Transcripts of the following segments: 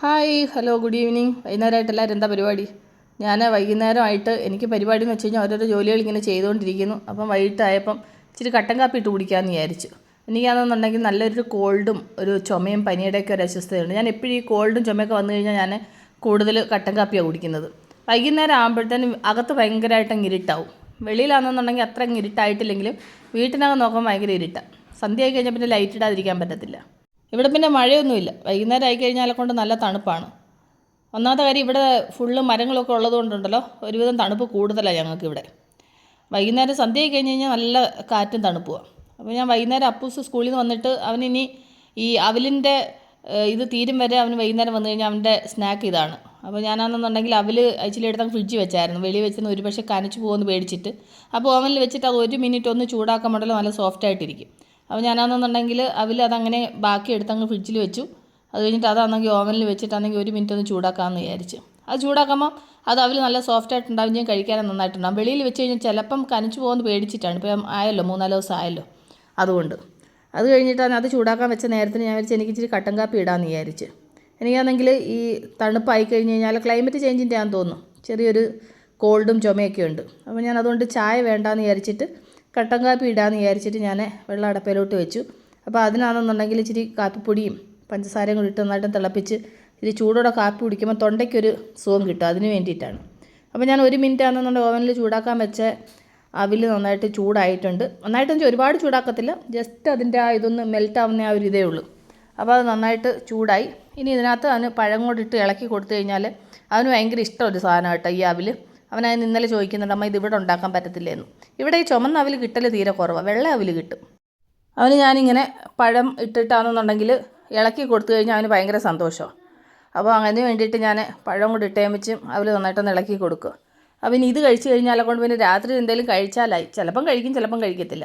Hi hello good evening. വൈകുന്നേരമായിട്ട് എല്ലാവരും എന്താ പരിപാടി? ഞാൻ വൈകുന്നേരമായിട്ട് എനിക്ക് പരിപാടി എന്ന് വെച്ച് കഴിഞ്ഞാൽ ഓരോരോ ജോലികൾ ഇങ്ങനെ ചെയ്തുകൊണ്ടിരിക്കുന്നു. അപ്പം വൈകിട്ടായപ്പം ഇച്ചിരി കട്ടൻ കാപ്പി ഇട്ട് കുടിക്കാമെന്ന് വിചാരിച്ചു. എനിക്കാണെന്നുണ്ടെങ്കിൽ നല്ലൊരു കോൾഡും ഒരു ചുമയും പനിയുടെയൊക്കെ ഒരു അസ്വസ്ഥതയുണ്ട് ഞാൻ എപ്പോഴും ഈ കോൾഡും ചുമയൊക്കെ വന്നു കഴിഞ്ഞാൽ ഞാൻ കൂടുതൽ കട്ടൻ കാപ്പിയാണ് കുടിക്കുന്നത്. വൈകുന്നേരം ആകുമ്പോഴത്തേനും അകത്ത് ഭയങ്കരമായിട്ട് അങ്ങ് ഇരുട്ടാവും. വെളിയിലാണെന്നുണ്ടെങ്കിൽ അത്ര ഇരുട്ടായിട്ടില്ലെങ്കിലും വീട്ടിനകം നോക്കാൻ ഭയങ്കര ഇരുട്ടാണ് സന്ധ്യ ആയി കഴിഞ്ഞാൽ പിന്നെ ലൈറ്റ് ഇടാതിരിക്കാൻ പറ്റത്തില്ല. ഇവിടെ പിന്നെ മഴയൊന്നുമില്ല. വൈകുന്നേരം ആയി കൊണ്ട് നല്ല തണുപ്പാണ്. ഒന്നാമത്തെ കാര്യം ഇവിടെ ഫുള്ള് മരങ്ങളൊക്കെ ഉള്ളതുകൊണ്ടുണ്ടല്ലോ ഒരുവിധം തണുപ്പ് കൂടുതലാണ് ഞങ്ങൾക്ക് ഇവിടെ വൈകുന്നേരം സന്ധ്യ ആയി കഴിഞ്ഞ് കഴിഞ്ഞാൽ നല്ല കാറ്റും തണുപ്പുമാണ് അപ്പോൾ ഞാൻ വൈകുന്നേരം അപ്പൂസ് സ്കൂളിൽ നിന്ന് വന്നിട്ട് അവനിനി ഈ അവലിന്റെ ഇത് തീരും വരെ അവന് വൈകുന്നേരം വന്നു കഴിഞ്ഞാൽ അവന്റെ സ്നാക്ക് ഇതാണ്. അപ്പോൾ ഞാനാണെന്നുണ്ടെങ്കിൽ അവൽ അച്ചിലി എടുത്ത് ഫ്രിഡ്ജ് വെച്ചായിരുന്നു. വെളി വെച്ചിരുന്ന് ഒരു പക്ഷേ കനച്ചു പോകുമെന്ന് പേടിച്ചിട്ട്. അപ്പോൾ ഓവനിൽ വെച്ചിട്ട് അത് ഒരു മിനിറ്റ് ഒന്ന് ചൂടാക്കാൻ ചൂടാക്കുമ്പോഴല്ലോ നല്ല സോഫ്റ്റ് ആയിട്ടിരിക്കും അപ്പോൾ ഞാനാണെന്നുണ്ടെങ്കിൽ അവൽ അതങ്ങനെ ബാക്കി എടുത്തങ്ങ് ഫ്രിഡ്ജിൽ വെച്ചു. അത് കഴിഞ്ഞിട്ട് അതാണെങ്കിൽ ഓവനിൽ വെച്ചിട്ടാണെങ്കിൽ ഒരു മിനിറ്റ് ഒന്ന് ചൂടാക്കാമെന്ന് വിചാരിച്ചു. അത് ചൂടാക്കുമ്പോൾ അത് അവൽ നല്ല സോഫ്റ്റ് ആയിട്ടുണ്ടാവും ഞാൻ കഴിക്കാനും നന്നായിട്ടുണ്ടാവും. വെളിയിൽ വെച്ച് കഴിഞ്ഞാൽ ചിലപ്പം കനച്ചു പോകുമെന്ന് പേടിച്ചിട്ടാണ്. ഇപ്പം ആയല്ലോ മൂന്നാൽ ദിവസം ആയല്ലോ അതുകൊണ്ട്. അത് കഴിഞ്ഞിട്ടാണ് അത് ചൂടാക്കാൻ വെച്ച നേരത്തിന് ഞാൻ വിചാരിച്ചു എനിക്ക് ഇച്ചിരി കട്ടൻ കാപ്പി ഇടാമെന്ന് വിചാരിച്ച്. എനിക്കാണെങ്കിൽ ഈ തണുപ്പായി കഴിഞ്ഞ് കഴിഞ്ഞാൽ ക്ലൈമറ്റ് ചേഞ്ചിന്റെ ആണെന്ന് തോന്നുന്നു. ചെറിയൊരു കോൾഡും ചുമയൊക്കെ ഉണ്ട്. അപ്പോൾ ഞാൻ അതുകൊണ്ട് ചായ വേണ്ടാന്ന് വിചാരിച്ചിട്ട് കട്ടൻ കാപ്പി ഇടാമെന്ന് വിചാരിച്ചിട്ട് ഞാൻ വെള്ളം അടപ്പയിലോട്ട് വെച്ചു. അപ്പോൾ അതിനാണെന്നുണ്ടെങ്കിൽ ഇച്ചിരി കാപ്പിപ്പൊടിയും പഞ്ചസാരയും കൂടി ഇട്ട് നന്നായിട്ട് തിളപ്പിച്ച് ഇച്ചിരി ചൂടോടെ കാപ്പി കുടിക്കുമ്പോൾ തൊണ്ടയ്ക്കൊരു സുഖം കിട്ടും. അതിന് വേണ്ടിയിട്ടാണ്. അപ്പോൾ ഞാൻ ഒരു മിനിറ്റ് ആണെന്നുണ്ടെങ്കിൽ ഓവനിൽ ചൂടാക്കാൻ വെച്ച അവിൽ നന്നായിട്ട് ചൂടായിട്ടുണ്ട്. നന്നായിട്ടെന്ന് ഒരുപാട് ചൂടാക്കത്തില്ല. ജസ്റ്റ് അതിന്റെ ആ ഇതൊന്ന് മെൽറ്റ് ആവുന്ന ആ ഒരു ഇതേ ഉള്ളൂ. അപ്പോൾ അത് നന്നായിട്ട് ചൂടായി. ഇനി ഇതിനകത്ത് അതിന് പഴം കൊണ്ടിട്ട് ഇളക്കി കൊടുത്തു കഴിഞ്ഞാൽ അതിന് ഭയങ്കര ഇഷ്ടമൊരു സാധനം കേട്ടോ ഈ അവിൽ അവനതിന് ഇന്നലെ ചോദിക്കുന്നുണ്ട് അമ്മ ഇത് ഇവിടെ ഉണ്ടാക്കാൻ പറ്റത്തില്ലേന്ന്. ഇവിടെ ഈ ചുമന്ന അവിൽ കിട്ടൽ തീരെ കുറവാണ് വെള്ള അവിൽ കിട്ടും. അവന് ഞാനിങ്ങനെ പഴം ഇട്ടിട്ടാണെന്നുണ്ടെങ്കിൽ ഇളക്കി കൊടുത്തു കഴിഞ്ഞാൽ അവന് ഭയങ്കര സന്തോഷമാണ് അപ്പോൾ അങ്ങനെ വേണ്ടിയിട്ട് ഞാൻ പഴം കൂടി ഇട്ടേമിച്ചും അവൽ നന്നായിട്ടൊന്ന് ഇളക്കി കൊടുക്കുക അപ്പം ഇത് കഴിച്ചു കഴിഞ്ഞാൽ കൊണ്ട് പിന്നെ രാത്രി എന്തെങ്കിലും കഴിച്ചാലായി. ചിലപ്പം കഴിക്കും ചിലപ്പം കഴിക്കത്തില്ല.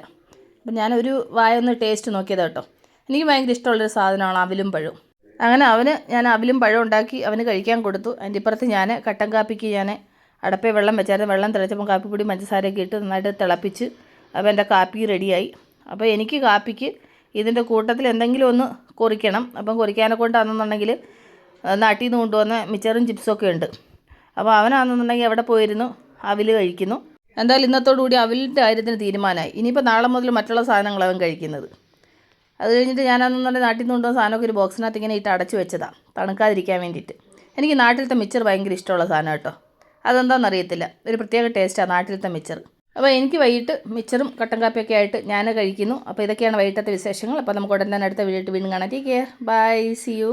അപ്പം ഞാനൊരു വായൊന്ന് ടേസ്റ്റ് നോക്കിയത് കേട്ടോ. എനിക്ക് ഭയങ്കര ഇഷ്ടമുള്ളൊരു സാധനമാണ് അവിലും പഴവും. അങ്ങനെ അവന് ഞാൻ അവിലും പഴം ഉണ്ടാക്കി അവന് കഴിക്കാൻ കൊടുത്തു. അതിന്റെ ഇപ്പുറത്ത് ഞാൻ കട്ടൻ കാപ്പിക്ക് ഞാൻ അടപ്പേ വെള്ളം വെച്ചായിരുന്നു. വെള്ളം തിളച്ചപ്പം കാപ്പിപ്പൊടി പഞ്ചസാരയൊക്കെ ഇട്ട് നന്നായിട്ട് തിളപ്പിച്ച് അപ്പോൾ എന്റെ കാപ്പി റെഡിയായി. അപ്പോൾ എനിക്ക് കാപ്പിക്ക് ഇതിന്റെ കൂട്ടത്തിൽ എന്തെങ്കിലും ഒന്ന് കുറിക്കണം. അപ്പം കുറിക്കാനെ കൊണ്ടാണെന്നുണ്ടെങ്കിൽ നാട്ടിൽ നിന്ന് കൊണ്ടുവന്ന മിച്ചറും ചിപ്സും ഒക്കെ ഉണ്ട്. അപ്പോൾ അവനാണെന്നുണ്ടെങ്കിൽ എവിടെ പോയിരുന്നു? അവിൽ കഴിക്കുന്നു. എന്തായാലും ഇന്നത്തോടുകൂടി അവിലിന്റെ കാര്യത്തിന് തീരുമാനമായി. ഇനിയിപ്പോൾ നാളെ മുതൽ മറ്റുള്ള സാധനങ്ങൾ അവൻ കഴിക്കുന്നത്. അത് കഴിഞ്ഞിട്ട് ഞാനാണെന്നുണ്ടെങ്കിൽ നാട്ടിൽ നിന്ന് കൊണ്ടുവന്ന സാധനമൊക്കെ ഒരു ബോക്സിനകത്ത് ഇങ്ങനെ ഇട്ട് അടച്ചു വെച്ചതാണ് തണുക്കാതിരിക്കാൻ വേണ്ടിയിട്ട്. എനിക്ക് നാട്ടിലത്തെ മിച്ചർ ഭയങ്കര ഇഷ്ടമുള്ള സാധനം കേട്ടോ. അതെന്താണെന്ന് അറിയത്തില്ല ഒരു പ്രത്യേക ടേസ്റ്റാണ് നാട്ടിലത്തെ മിച്ചർ. അപ്പോൾ എനിക്ക് വൈകിട്ട് മിച്ചറും കട്ടൻ കാപ്പിയൊക്കെ ആയിട്ട് ഞാൻ കഴിക്കുന്നു. അപ്പോൾ ഇതൊക്കെയാണ് വൈകിട്ടത്തെ വിശേഷങ്ങൾ. അപ്പോൾ നമുക്ക് ഉടൻ തന്നെ അടുത്ത വീഡിയോ വീണ്ടും കാണാം. Take care bye see you